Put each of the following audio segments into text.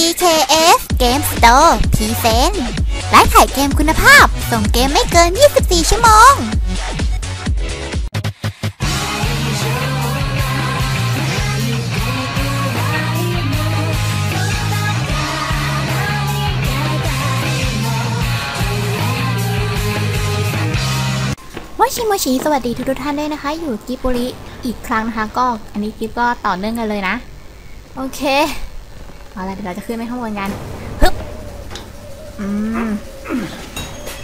TKS Game Store p r e s e n t ร้านขายเกมคุณภาพ ส่งเกมไม่เกิน 24 ชั่วโมง โมชิโมชิสวัสดีทุกท่านด้วยนะคะ อยู่กิปุริอีกครั้งนะคะก็ อันนี้กิปก็ต่อเนื่องกันเลยนะ โอเค เอาละเดี๋ยวเราจะขึ้นไปข้างบนกันฮึบอืม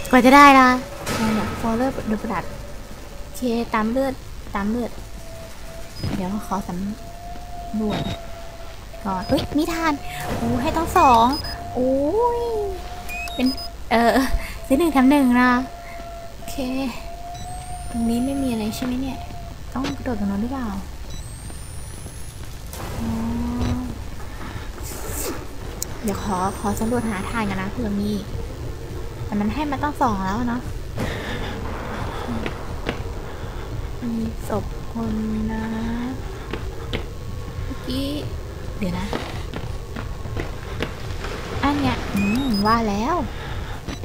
กว่าจะได้ละเนี่ยฟอลเลอร์ดูประดับเคตามเลือดตามเลือด เดี๋ยวขอสำรวจก่อนเฮ้ยนิทานโอ้ให้ต้องสองโอ้ยเป็นเออซื้อหนึ่งแถมหนึ่งนะโอเค ตรงนี้ไม่มีอะไรใช่ไหมเนี่ย ต้องกระโดดตรงนั้นหรือเปล่า เดี๋ยวขอขอสำรวจหาทางกันนะเผื่อมี แต่มันให้มาต้องสองแล้วเนาะมีศพคนนะเมื่อกี้ เดี๋ยวนะ อันเนี้ยอืมว่าแล้ว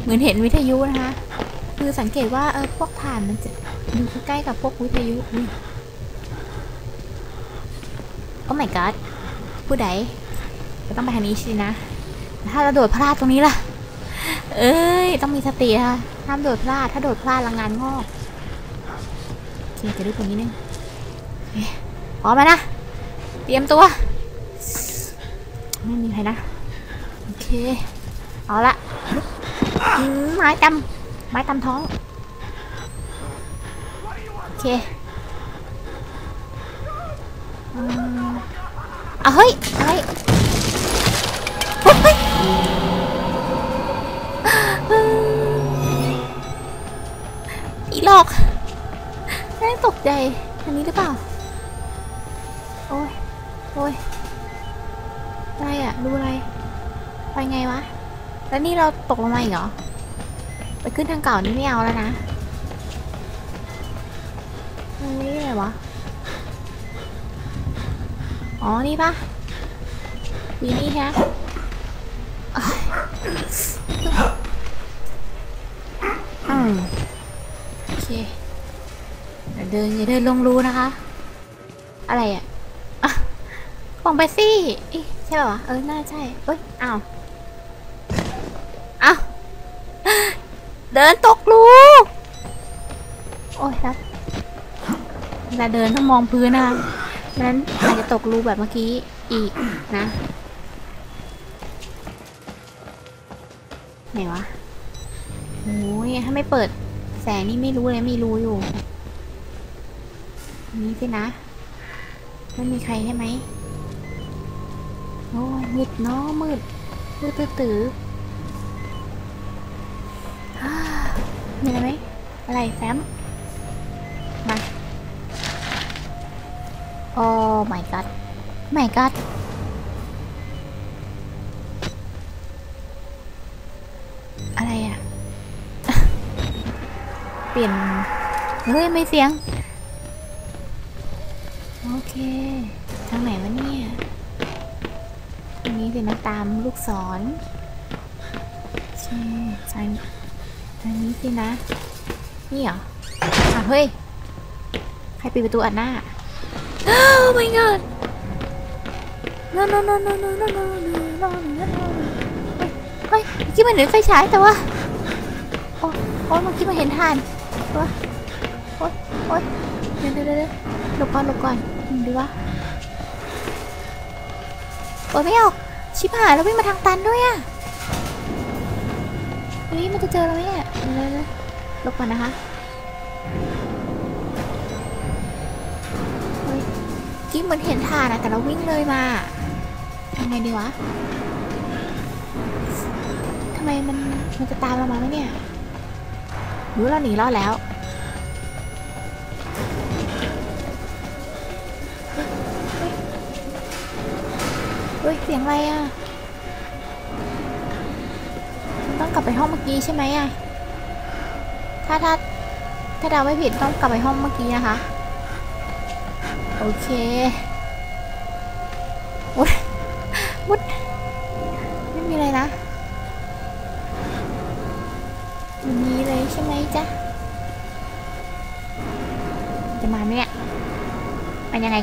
เหมือนเห็นวิทยุนะคะ คือสังเกตว่าเออพวกฐานมันจะอยู่ใกล้กับพวกวิทยุอุ้ยโอ้ my god ผู้ใดเราต้องไปทางนี้สินะ ถ้าเราโดดพลาดตรงนี้ล่ะ เอ้ย ต้องมีสติค่ะห้ามโดดพลาด ถ้าโดดพลาดละงานงอกโอเคจะดูตรงนี้นึงเคพร้อมแล้วนะ เตรียมตัว ไม่มีใครนะ โอเค เอาละไม้ตำไม้ตำท้อง โอเคอะเฮ้ยเฮ้ยเฮ้ยเฮ้ย อีหลอกแม่ตกใจ อันนี้หรือเปล่า โอ้ย โอ้ยอะไรอะดูอะไร ไปไงวะ แล้วนี่เราตกลงมาอีกเหรอ ไปขึ้นทางเก่านี่ไม่เอาแล้วนะนี้อะไรวะ อ๋อ นี่ปะวีนี่ฮะอ้ โอเค เดินอย่าเดินลงรูนะคะ อะไรอะอะฟองไปซี่ใช่ป่ะเออ น่าใช่ เอ้ย อ้าว อ้าว เดินตกรูโอ้ยครับเวลาเดินต้องมองพื้นนะคะนั้นอาจจะตกรูแบบเมื่อกี้อีกนะ ไหนวะโอ้ยถ้าไม่เปิดแสงนี่ไม่รู้เลยมีรูอยู่ นี่สินะ ไม่มีใครใช่ไหมโอ้ยมืดเนาะมืดมืดตื้อๆมีอะไรไหมอะไรแฟมมาโอ้ my god my god เปลี่ยนเฮ้ยไม่เสียง โอเค ทางไหนวะเนี่ยทางนี้สินะตามลูกศรใช่ทางทางนี้สินะ นี่เหรออะเฮ้ย ใครปิดประตูอัดหน้า Oh my god no no no no no no no no no no no เฮ้ยเมื่อกี้มันเห็นไฟฉายแต่ว่า โอ้โอ้เมื่อกี้มันเห็นทาน ตัวโอ้ยโอ้ยเดี๋ยวเดี๋ยวเดี๋ยวหลบก่อนหลบก่อนดีวะโอ้ยไม่เอาชิบหายแล้ววิ่งมาทางตันด้วยอะเฮ้ยมันจะเจอเราไหมเนี่ยเดี๋ยวเดี๋ยวเดี๋ยวหลบก่อนนะคะกี้เหมือนเห็นทานอะแต่เราวิ่งเลยมาทำไงดีวะทำไมมันมันจะตามเรามาไหมเนี่ย รู้เราหนีรอดแล้ว เฮ้ย เสียงอะไรอะต้องกลับไปห้องเมื่อกี้ใช่ไหมอะถ้าถ้าถ้าเดาไม่ผิดต้องกลับไปห้องเมื่อกี้นะคะ โอเควุดวุด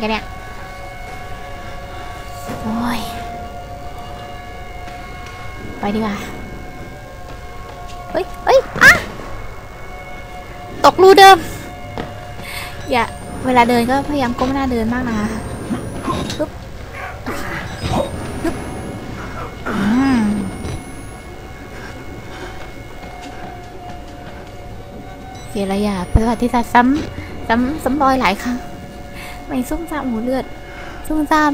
กันเนี่ย โอ้ย ไปดีกว่า เฮ้ยเฮ้ยอะตกรูเดิม อย่า เวลาเดินก็พยายามก้มหน้าเดินมากนะคะปึ๊บปึ๊บอืมเคแล้วอย่าประวัติศาสตร์ซ้ำซ้ำซ้ำรอยหลายครั้ง ไม่ซุ่มซ่ามหมูเลือดซุ่มซ่าม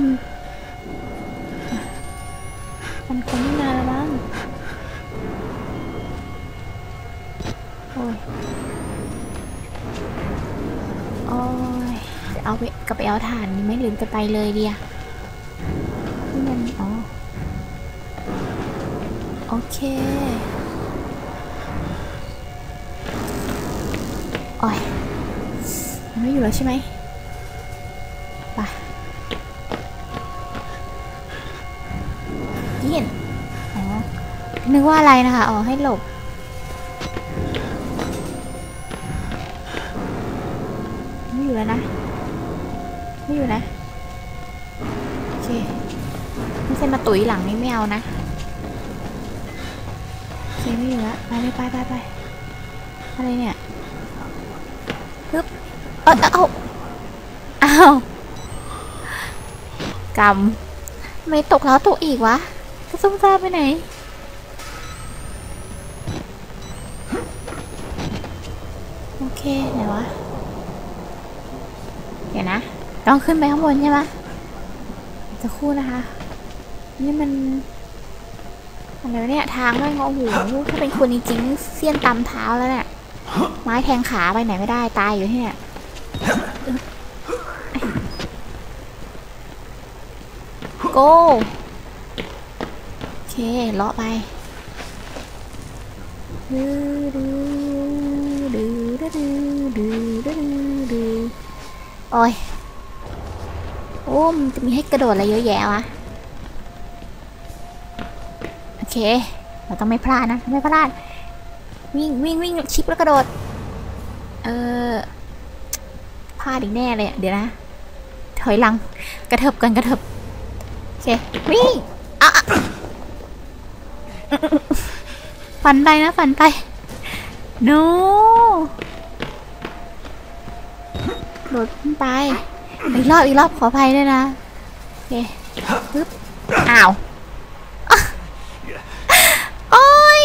มันคงไม่นานแล้วมั้งโอ้ยโอ้ยจะเอาไปกับไปเอาถ่านไม่ลืมจะไปเลยเดียนี่มันอ๋อโอเคโอ้ยไม่อยู่แล้วใช่ไหม นึกว่าอะไรนะคะ อ๋อ ให้หลบ ไม่อยู่แล้วนะ ไม่อยู่นะ โอเค ไม่ใช่มาตุ๋ยหลังนี่ไม่เอานะโอเคไม่อยู่แล้ว ไปเลยไปไปไปอะไรเนี่ยฮึบเออเอาเอาวกำไม่ตกแล้วตกอีกวะจะซุ่มซ่ามไปไหน โอ เคไหนวะ เดี๋ยวนะ ต้องขึ้นไปข้างบนใช่ไหมจะคู่นะคะ นี่มันอะไรเนี่ยทางไม่งอหูถ้าเป็นคนจริงๆเสี้ยนตำเท้าแล้วเนี่ย ไม้แทงขาไปไหนไม่ได้ตายอยู่ที่เนี่ยโกโอเคเลาะไปดูดู ดูดูดูดูดูโอ้ยโอ้มันจะมีให้กระโดดอะไรเยอะแยะวะโอเค เราต้องไม่พลาดนะ ไม่พลาด วิ่งวิ่งวิ่งชิปแล้วกระโดด เออพลาดอีกแน่เลยอะเดี๋ยวนะ ถอยหลัง กระเถิบกันกระเถิบโอเค วิ่งอะอะฝันไปนะฝันไป no โดดขึ้นไป อีกรอบอีกรอบขออภัยด้วยนะโอเคปึ๊บอ้าวโอ้ย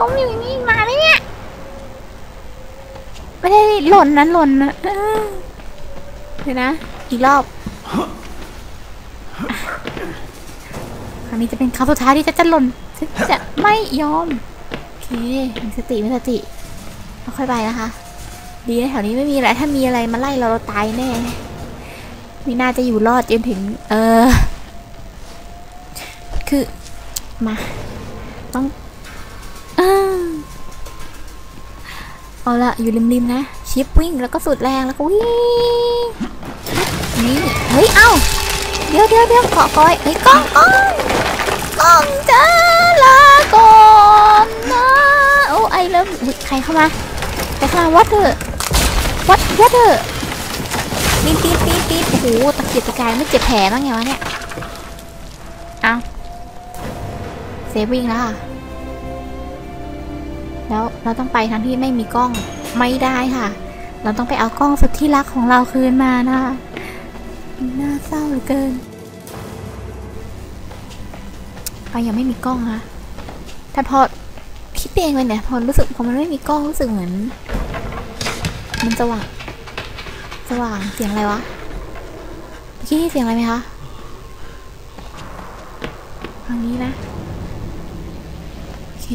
ล้มอยู่นี้มาเลยเนี่ยไม่ได้หล่นนะหล่นนะเดี๋ยวนะ อีกรอบครั้งนี้จะเป็นครั้งสุดท้ายที่จะจะหล่นฉันจะไม่ยอม โอเคมีสติมีสติค่อยไปนะคะ ดีนะแถวนี้ไม่มีอะไร ถ้ามีอะไรมาไล่เราเราตายแน่ ไม่น่าจะอยู่รอดจนถึง เออ คือ มา ต้องเอาละอยู่ริมๆนะ ชิปวิ่งแล้วก็สุดแรงแล้วก็วิ่งนี่เฮ้ย เอ้า เดี๋ยวเดี๋ยวเดี๋ยวเกาะกอยเฮ้ยกล้องกล้องกล้องจ้าลาก่อนนะ โอ้ไอเริ่มใครเข้ามาใครเข้ามาวัดเถอะ วัดวัดเถอะปีนปีนปีนปีนโอ้โหตะเกียบตะกายไม่เจ็บแผลบ้างไงวะเนี่ย เอาเซฟวิ่งแล้วค่ะแล้วเราต้องไปทั้งที่ไม่มีกล้องไม่ได้ค่ะ เราต้องไปเอากล้องสุดที่รักของเราคืนมานะคะน่าเศร้าเหลือเกินไปยังไม่มีกล้องค่ะแต่พอคิดเองเลยเนี่ยพอรู้สึกพอมันไม่มีกล้องรู้สึกเหมือน มันสว่าง สว่าง เสียงอะไรวะเมื่อกี้เสียงอะไรไหมคะ ทางนี้นะ โอเค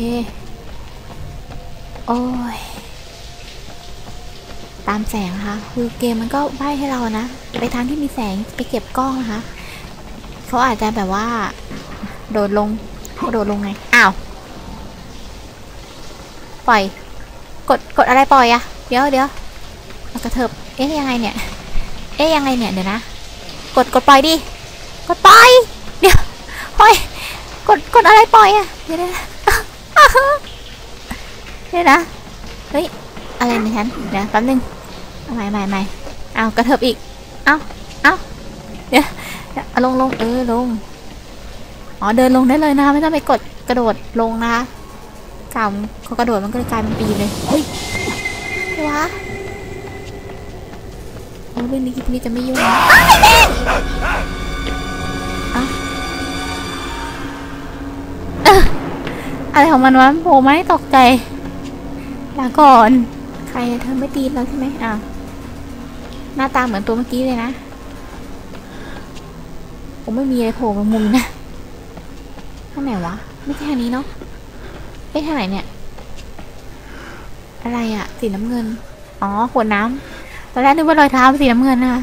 โอ้ย ตามแสงนะคะ คือเกมมันก็ใบ้ให้เรานะ ไปทางที่มีแสงไปเก็บกล้องนะคะ เขาอาจจะแบบว่า โดดลง โดดลงไง อ้าว ปล่อย กด กดอะไรปล่อยอะเดี๋ยวเดี๋ยว กระเถิบเอ๊ะยังไงเนี่ย เอ๊ะยังไงเนี่ยเดี๋ยวนะ กดกดปล่อยดิ กดปล่อย เดี๋ยวปล่อย กดกดอะไรปล่อยอะเดี๋ยวเดี๋ยวเดี๋ยวนะ เฮ้ย อะไรในฉัน เดี๋ยวแป๊บนึงใหม่ใหม่ใหม่เอากระเถิบอีก เอาเอาเดี๋ยวเดี๋ยวลงลงเออลง อ๋อเดินลงได้เลยนะ ไม่ต้องไปกดกระโดดลงนะคะกล่าวเขากระโดดมันก็เลยกลายเป็นปีเลย เฮ้ย วะ อ้เรื่องนี้คลิปนี้จะไม่ยุ่งนะอ้าวเอ๊ะอะไรของมันวะโผล่มาให้ตกใจลาก่อน ใครเธอไม่ตีเราใช่ไหมอ้าวหน้าตาเหมือนตัวเมื่อกี้เลยนะผมไม่มีอะไรโผล่มามุมนะทางไหนวะ ไม่ใช่ทางนี้เนาะเอ๊ะทางไหนเนี่ย อะไรอะสีน้ำเงิน อ๋อ ขวดน้ำต อนแรกนึกว่ารอยเท้าสีน้ำเงินนะคะ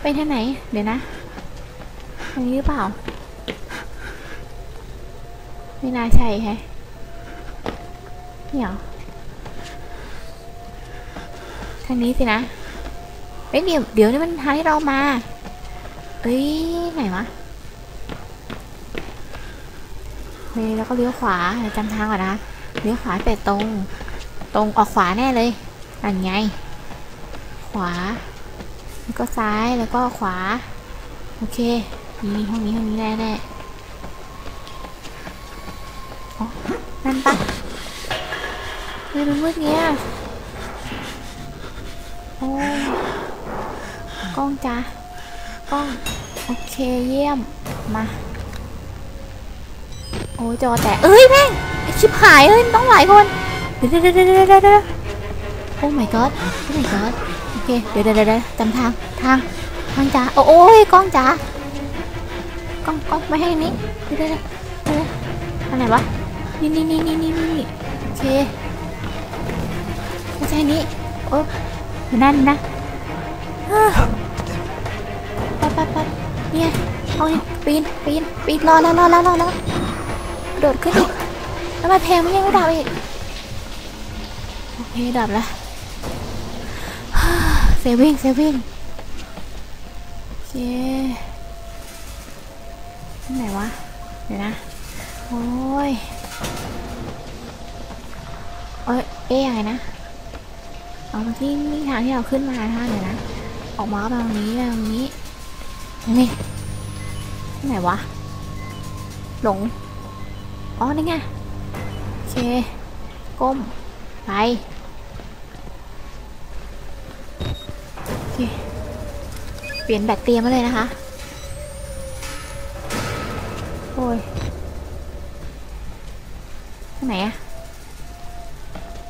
ไปทางไหน เดี๋ยวนะทางนี้หรือเปล่า ไม่น่าใช่แฮะนี่เหรอทางนี้สินะเอ้ยเดี๋ยวเดี๋ยวนี่มันทางที่เรามาเอ้ยไหนวะเลยแล้วก็เลี้ยวขวาจำทางก่อนนะเลี้ยวขวาแต่ตรง ตรงออกขวาแน่เลยนั่นไง ขวา แล้วก็ซ้ายแล้วก็ขวา โอเค นี่ห้องนี้ห้องนี้แน่แน่อ๋อนั่นปะเฮ้ยมันมืดเงี้ยโอ้กล้องจ้ะกล้อง โอเคเยี่ยม มา โอ้จอแตกเอ้ยแม่งไอชิบหายเอ้ยต้องหลายคน เดี๋ยวเดี๋ยวเดี๋ยวเดี๋ยวเดี๋ยวโอ้ my god โอ้ my god เคเดี๋ยวเดี๋ยวเดี๋ยวจำทางทางทางจ้าโอ้โอ้ยกล้องจ้ากล้องกล้องไม่ให้นี้เดี๋ยวเดี๋ยวเดี๋ยวทางไหนวะนี่นี่นี่นี่นี่นี่โอเคไม่ใช่นี้โอ้อยู่นั่นนะอ่าไปไปไปเนี่ยเอาเนี่ยปีนปีนปีนรอแล้วรอแล้วรอแล้วโดดขึ้นอีกแล้วมาแพงไม่ยังไม่ดับอีกโอเคดับแล้ว ซวิ่งเซวิ่งเคที่ไหนวะ เดี๋ยวนะ โอ้ยเอ้ยเอ๊ยังไงนะเอามาที่นี่ทางที่เราขึ้นมาท่าเดี๋ยวนะ ออกมาก็ตรงนี้ตรงนี้นี่ที่ไหนวะ หลง อ๋อ นี่ไง โอเค ก้ม ไป โอเค เปลี่ยนแบตเตรียมมาเลยนะคะ โอ้ยทางไหนอะ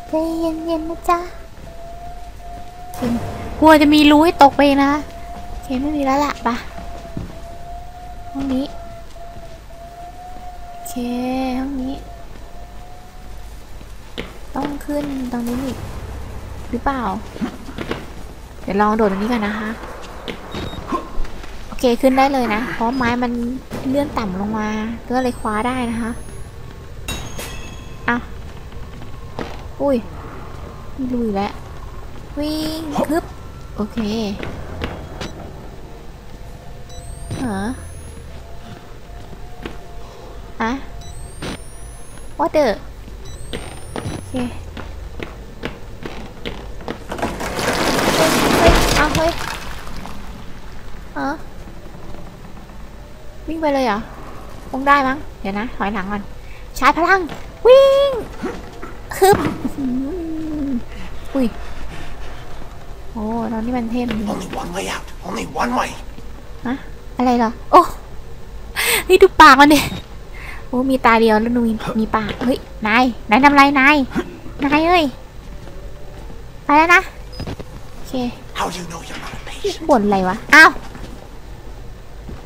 ใจเย็นๆนะจ๊ะจริงกลัวจะมีรูให้ตกไปนะคะโอเคไม่มีแล้วล่ะปะห้องนี้โอเคห้องนี้ ต้องขึ้นตรงนี้อีกหรือเปล่า เดี๋ยวลองโดดตรงนี้กันนะคะ โอเคขึ้นได้เลยนะ เพราะไม้มันเลื่อนต่ำลงมา ก็เลยคว้าได้นะคะอะอุ้ยมีลุยแล้ว วิ่งคึบ โอเคเหรออะ what the โอเค เฮ้ย เฮ้ย เอาเฮ้ยเออวิ่ง ไปเลยเหรอคงได้มั้ง เดี๋ยวนะ ถอยหลังก่อนชาร์จพลัง วิ่งฮึบอื้อหืออุ้ย โอ้ตอนนี้มันเทพจริง Only one way out. Only one way. อะไรเหรอ โอ้นี่ดูปากมันดิโอ้มีตาเดียวแล้วดูมีมีปาก เฮ้ย นาย นายทำไรนาย นายเอ้ย ไปแล้วนะ โอเค How do you know you're not a patient? บ่นอะไรวะ อ้าว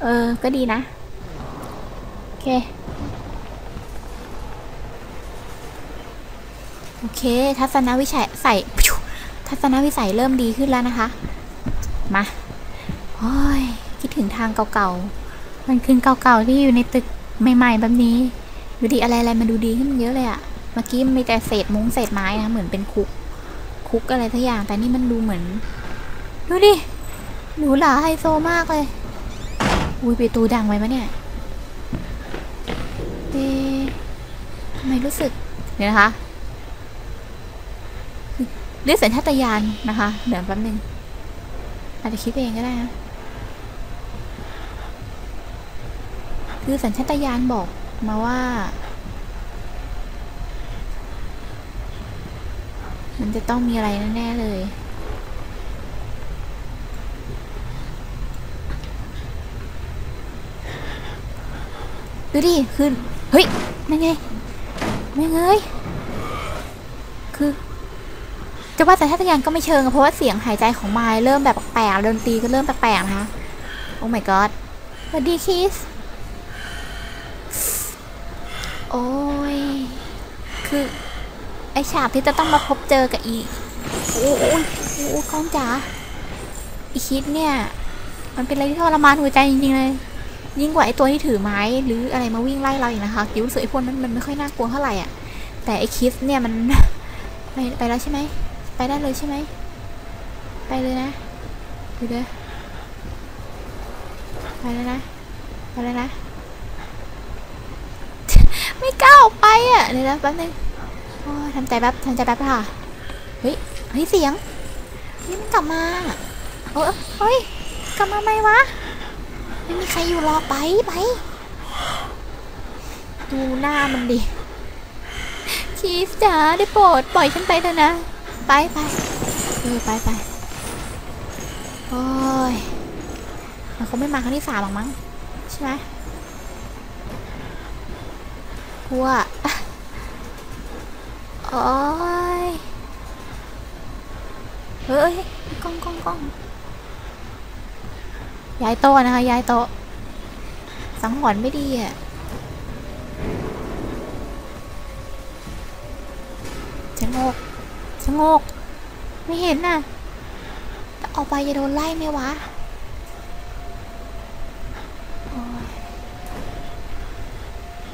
เออ ก็ดีนะ โอเคโอเค ทัศนวิสัยใส่ทัศนวิสัยเริ่มดีขึ้นแล้วนะคะ มาโอ้ย คิดถึงทางเก่าๆ มันคืนเก่าๆที่อยู่ในตึกใหม่ๆแบบนี้ ดูดีอะไรอะไรๆมันดูดีขึ้นเยอะเลยอะเมื่อกี้มีแต่เศษมุ้งเศษไม้นะ เหมือนเป็นคุก คุกอะไรทุกอย่าง แต่นี่มันดูเหมือน ดูดิหรูหราไฮโซมากเลย อุ้ยประตูดังไว้มะเนี่ย เอ๊ะทำไมรู้สึกเดี๋ยนะคะเรียกสัญชาตญาณนะคะเดี๋ยวแป๊บนึงอาจจะคิดเองก็ได้นะคือสัญชาตญาณบอกมาว่า มันจะต้องมีอะไรแน่ๆเลยดูดิคือ เฮ้ยนั่ไงไม่เงยคือ จะว่าสัญชาตญาณก็ไม่เชิงอะเพราะว่าเสียงหายใจของไมล์เริ่มแบบแปลกดนตรีก็เริ่มแปลกๆนะคะโอ้ my god สวัสดีคิสโอ้ยคือ ไอฉากที่จะต้องมาพบเจอกับอีโอ้ยโอ้ยกล้องจ๋าอีคิดเนี่ย มันเป็นอะไรที่ทรมานหัวใจจริงๆเลย ยิ่งกว่าไอตัวที่ถือไม้หรืออะไรมาวิ่งไล่เราอีกนะคะกิ้วเสึกไอพวกนั้นมันไม่ค่อยน่ากลัวเท่าไหร่อะแต่ไอคิสเนี่ยมันไปไปแล้วใช่ไหมไปได้เลยใช่ไหมไปเลยนะดูเด้อไปแล้วนะไปแล้วนะ ไม่กล้าออกไปอะเดี๋ยวนะแป๊บนึงโอ้ทำใจแป๊บทำใจแป๊บค่ะเฮ้ยเฮ้ยเสียงนี่มันกลับมาเออเฮ้ยกลับมาไหมวะ ไม่มีใครอยู่รอไปไปดูหน้ามันดิชีสจ๋าได้โปรดปล่อยฉันไปเถอะนะ ไปไปเออไปไปโอ้ยมันคงไม่มาครั้งที่สามหรอกมั้งใช่ไหมกลัวโอ้ยเฮ้ยกล้องกล้องกล้อง ย้ายโต๊ะนะคะย้ายโต๊ะสังหรณ์ไม่ดีอะชะโงกชะโงก ไม่เห็นน่ะแต่ออกไปจะโดนไล่ไหมวะ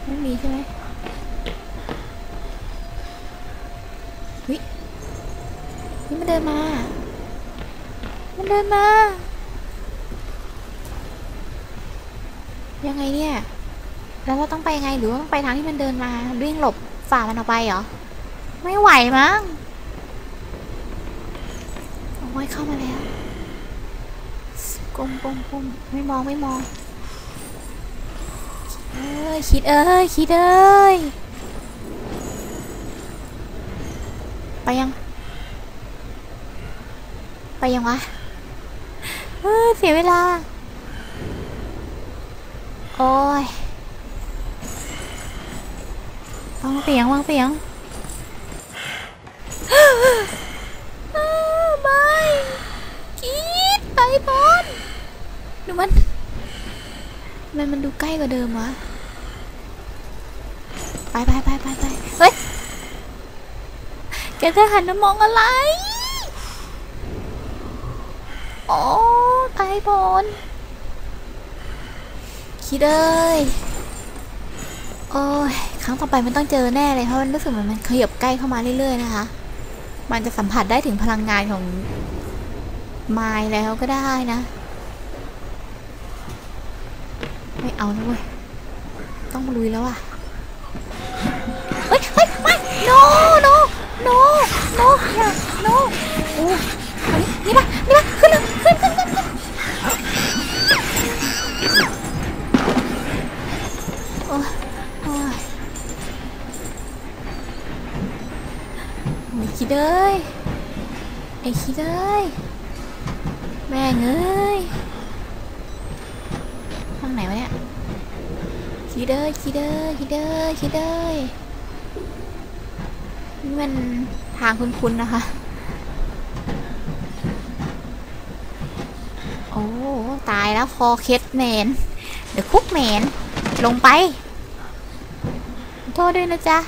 ไม่มีใช่ไหมวินี่มันเดินมา มันเดินมา ยังไงเนี่ย แล้วเราต้องไปยังไง หรือว่าต้องไปทางที่มันเดินมาวิ่งหลบฝ่ามันออกไปเหรอ ไม่ไหวมั้งโอ้ยเข้ามาแล้วกลมกลมกลมไม่มองไม่มองเอ้ยคิดเอ้ยคิดเอ้ยไปยัง ไปยังวะเอ้ยเสียเวลา โอ้ย วางเสียงวางเสียงอ้าวไม่กรีดไปบอลดูมันมันมันดูใกล้กว่าเดิมวะไปไปไปไปไปเฮ้ยแกจะหันมามองอะไรโอ้ไปบอลคิดเอ้ยโอ้ย ครั้งต่อไปมันต้องเจอแน่เลยเพราะมันรู้สึกเหมือนมันขยับใกล้เข้ามาเรื่อยๆนะคะ มันจะสัมผัสได้ถึงพลังงานของไมล์แล้วก็ได้นะ ไม่เอานะเว้ยต้องลุยแล้วอะเฮ้ยเฮ้ยไม่ no no no no อย่า no โอ้เอานี่นี่ปะนี่ปะ คิดเอ้ยไอ้คิดเอ้ยแม่งเอ้ยทางไหนวะเนี่ยคิดเอ้ยคิดเอ้ยคิดเอ้ยคิดเอ้ยนี่มันทางคุ้นๆนะคะ โอ้ ตายแล้วคอเคสแมนเดี๋ยวคุกแมน ลงไป โทษด้วยนะจ๊ะ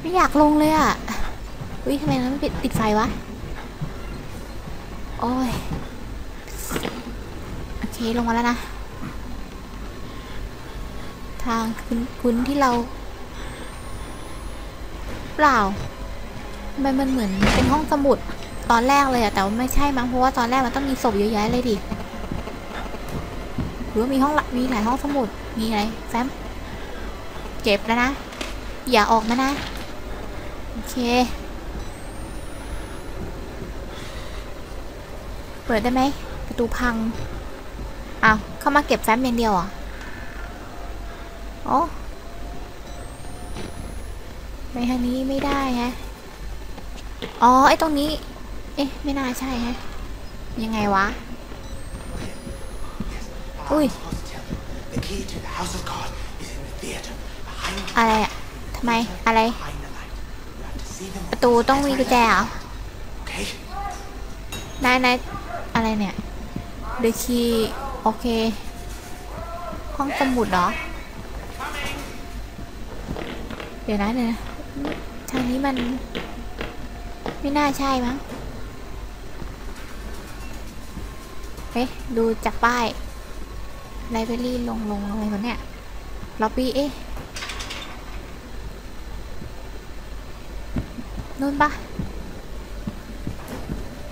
ไม่อยากลงเลยอะ อุ้ยทำไมเราไม่ปิดปิดไฟวะ โอ้ย โอเค ลงมาแล้วนะ ทางคุ้นๆที่เรา เปล่าทำไมมันเหมือนเป็นห้องสมุดตอนแรกเลยอะแต่ว่าไม่ใช่มั้งเพราะว่าตอนแรกมันต้องมีศพเยอะแยะเลยดิหรือว่ามีห้องละมีหลายห้องสมุดมีอะไรแฟมเก็บแล้วนะ อย่าออกมานะ โอเค ปิดได้ไหมประตูพังอ้าวเข้ามาเก็บแฟ้มอย่างเดียวอะโอ้ไปทางนี้ไม่ได้ฮะอ๋อไอ้ตรงนี้ เอ๊ะไม่น่าใช่ฮะยังไงวะ But Ui. I'm supposed to tell you, the key to the House of God is in the theater, behind, อะไรอะทำไมอะไรประตูต้องมีกุญแจเหรอนายนาย อะไรเนี่ย The key โอเค ห้องสมุดเหรอ เดี๋ยวนะเดี๋ยวนะทางนี้มัน ไม่น่าใช่มั้งเอ๊ะดูจากป้ายไลบรารีลงลงอะไรวะเนี่ยล็อบบี้เอ๊ะนู่นปะ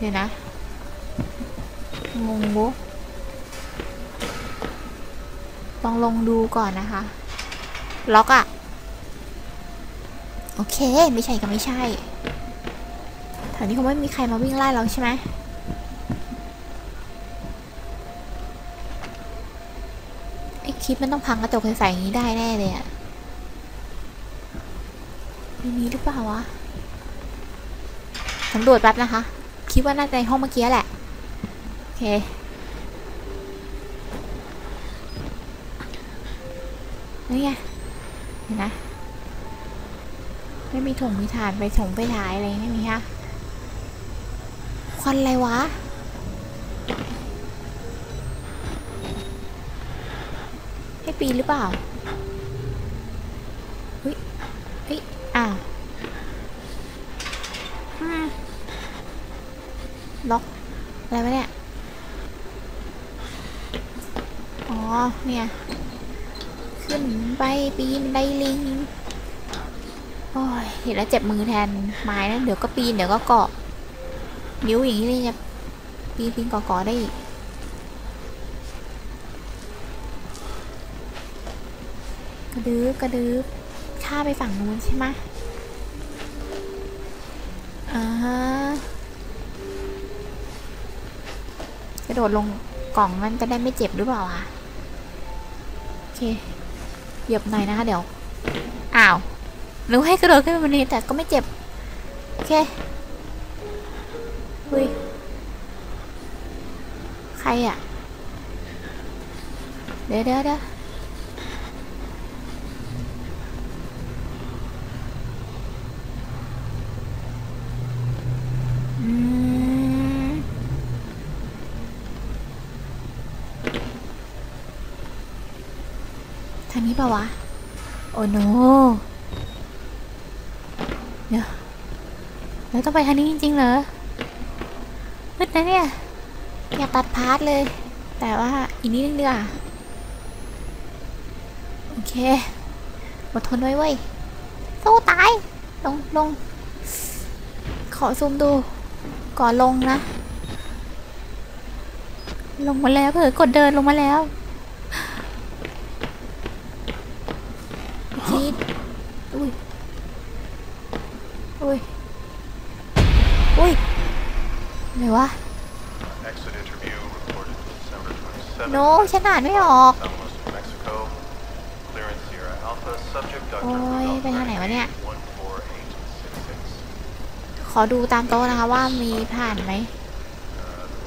เดี๋ยวนะ งงบุลองลงดูก่อนนะคะ ล็อกอะโอเค ไม่ใช่ก็ไม่ใช่แถวนี้คงไม่มีใครมาวิ่งไล่เราใช่ไหมไอคลิปมันต้องพังกระจกใสๆอย่างนี้ได้แน่เลยอะมีนี้หรือเปล่าวะสำรวจแป๊บนะคะ คิดว่าน่าจะในห้องเมื่อกี้แหละ เค นี่ไงเห็นนะไม่มีถุงมีฐานไปถงไปถ่ายอะไรไม่มีฮะควันอะไรวะ ให้ปีนหรือเปล่าเฮ้ยเฮ้ยอ้าวล็อกอะไรวะเนี่ย อ๋อ เนี่ย ขึ้นไปปีนไดลิง โอ้ย เห็นแล้วเจ็บมือแทนไม้นะเดี๋ยวก็ปีนเดี๋ยวก็เกาะ นิ้วอย่างนี้เลยจะปีนปีนเกาะเกาะได้อีกกระดืบกระดืบข้าไปฝั่งนู้นใช่ไหมอ่าฮะกระโดดลงกล่องมันจะได้ไม่เจ็บหรือเปล่าอะ เคเหยียบหน่อยนะคะเดี๋ยว อ้าวหนูให้กระโดดขึ้นไปบนนี้แต่ก็ไม่เจ็บ โอเคอุ้ยใครอะเดี๋ยวเดี๋ยวเดี๋ยวอืมทางนี้เปล่าวะ โอ้โนเดี๋ยวเราต้องไปทางนี้จริงๆเหรอมืดนะเนี่ย อยากตัดพาร์ทเลย แต่ว่าอีกนิดนึงดีกว่าโอเคอดทนไว้เว้ย สู้ตาย ลงลง ขอซูมดู ก่อนลงนะ ลงมาแล้วเผื่อกดเดินลงมาแล้วคิดอุ้ย อุ้ย อุ้ยอะไร วะ Exit interview reported December 27th. โนฉันอ่านไม่ออก Southwest of Mexico. Clearance Sierra Alpha. Subject Dr. โอ้ย Rudolph ไปทางไหนวะเนี่ย 14866. ขอดูตามโต๊ะนะคะว่ามีผ่านไหม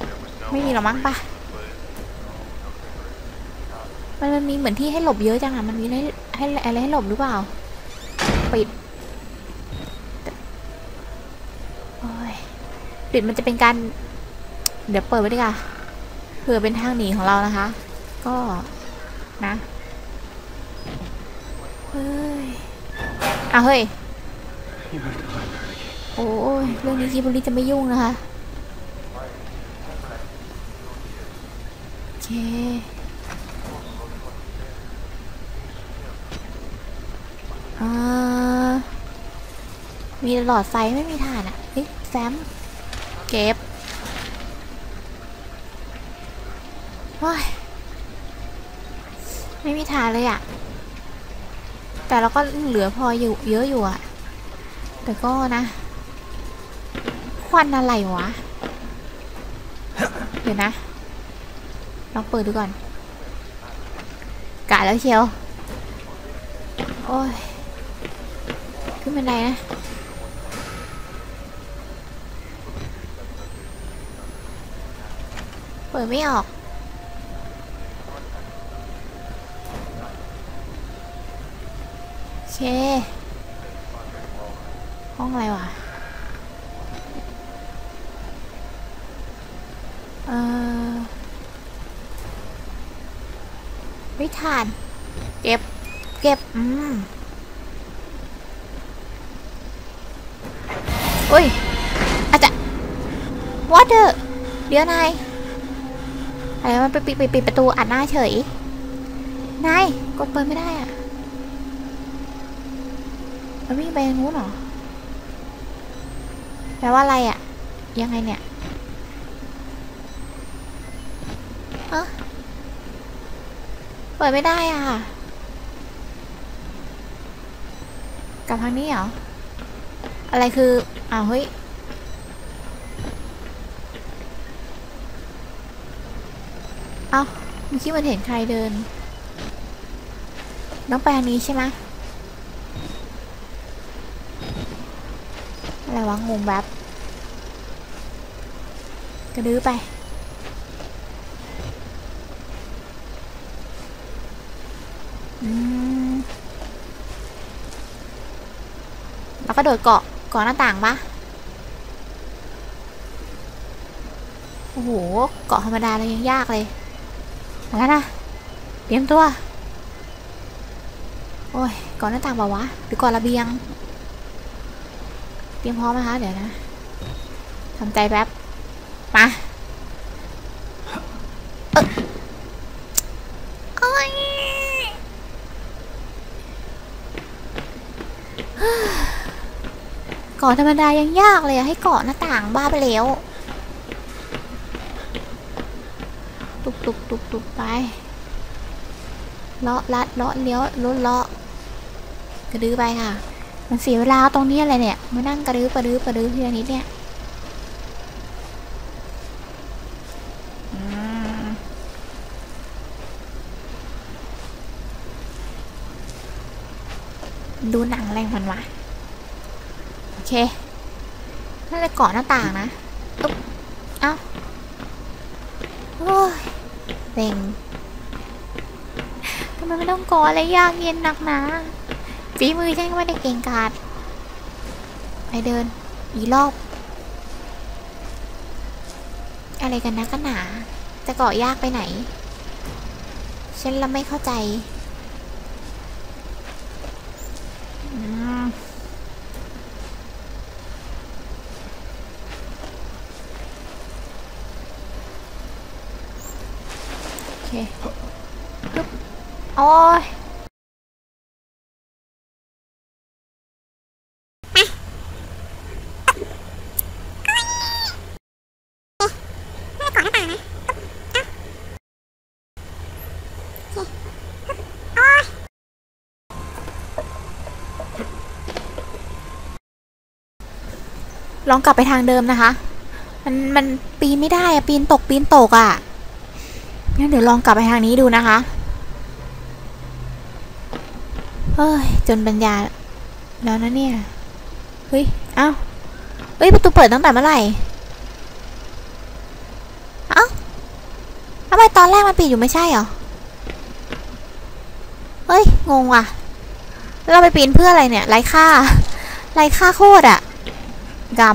There was no ไม่มีหรอกมั้งปะมันมันมีเหมือนที่ให้หลบเยอะจังอะมันมีให้ให้อะไรให้หลบหรือเปล่า ปิดโอ้ย ปิดมันจะเป็นการ เดี๋ยวเปิดไว้ดีกว่าเผื่อเป็นทางหนีของเรานะคะ ก็นะเฮ้ยอะเฮ้ยโอ้ยเรื่องนี้คิบุริจะไม่ยุ่งนะคะโอเคอ่ามีหลอดไฟไม่มีถ่านอะเฮ้ยแซม เก็บว้ายไม่มีถ่านเลยอะแต่เราก็เหลือพออยู่เยอะอยู่อะแต่ก็นะ ควันอะไรวะ เดี๋ยวนะลองเปิดดูก่อน กะแล้วเชียว โอ้ย ขึ้นบันไดนะ เปิดไม่ออกเค ห้องอะไรวะ เออไม่ทาน เก็บ เก็บ อืมอุ้ยอาจจะ what the เดี๋ยวนาย อะไรมันไปปิดปิดปิดประตูอัดหน้าเฉย นาย กดเปิดไม่ได้อะมันวิ่งไปงนู้นเหรอ แปลว่าอะไรอะ ยังไงเนี่ยฮะเปิดไม่ได้อะ กลับทางนี้เหรอ อะไรคือ อ้าวเฮ้ย เอ้าเมื่อกี้มันเห็นใครเดิน น้องไปทางนี้ใช่ไหมอะไรวะงงแบบกระดื้อไปแล้วก็โดดเกาะเกาะหน้าต่างปะโอ้โห เกาะธรรมดาเรายังยากเลย มาแล้วนะเตรียมตัว โอ้ยเกาะหน้าต่างเปล่าวะหรือเกาะระเบียง เตรียมพร้อมนะคะเดี๋ยวนะทำใจแป๊บมาเอ้อโอ๊ยเกาะธรรมดายังยากเลยอะให้เกาะหน้าต่างบ้าไปแล้ว ตุกตุกตุกไปเลาะลัดเลาะเลี้ยวรถเลาะกระดื้อไปค่ะ มันเสียเวลาตรงนี้อะไรเนี่ย มานั่งกระดื้อกระดื้อกระดื้อทีละนิดเนี่ยดูหนังอะไรงมันวะ โอเค น่าจะเกาะหน้าต่างนะอุ๊บเอ้า โอ้ยเซ็งทำไมไม่ต้ อะไรยากเย็นหนักหนาฝีมือฉันก็ไม่ได้เก่งกาจไปเดินอีรอบ อะไรกันนะกันหนา จะเกาะยากไปไหน ฉันละไม่เข้าใจโอเคโอ้ย ลองกลับไปทางเดิมนะคะ มันมันปีนไม่ได้อะปีนตกปีนตกอะงั้นเดี๋ยวลองกลับไปทางนี้ดูนะคะเฮ้ยจนปัญญาแล้วนะเนี่ย เฮ้ย เอ้า เฮ้ย ประตูเปิดตั้งแต่เมื่อไหร่ เอ้าทำไมตอนแรกมันปิดอยู่ไม่ใช่เหรอ เฮ้ย งงว่ะ เราไปปีนเพื่ออะไรเนี่ย ไร้ค่า ไร้ค่าโคตรอะ กำ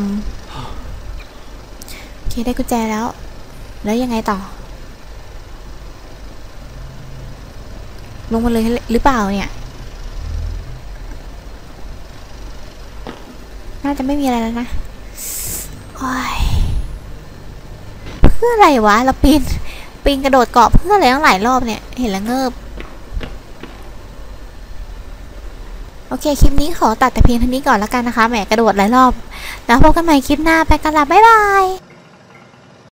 โอเคได้กุญแจแล้ว แล้วยังไงต่อ ลงมาเลยหรือเปล่าเนี่ย น่าจะไม่มีอะไรแล้วนะโอ้ยเพื่ออะไรวะเราปีนปีนกระโดดเกาะเพื่ออะไรตั้งหลายรอบเนี่ย เห็นแล้วเงิบ โอเค คลิปนี้ขอตัดแต่เพียงเท่านี้ก่อนแล้วกันนะคะ แหมกระโดดหลายรอบ แล้วพบกันใหม่คลิปหน้าไปกันละบ๊ายบาย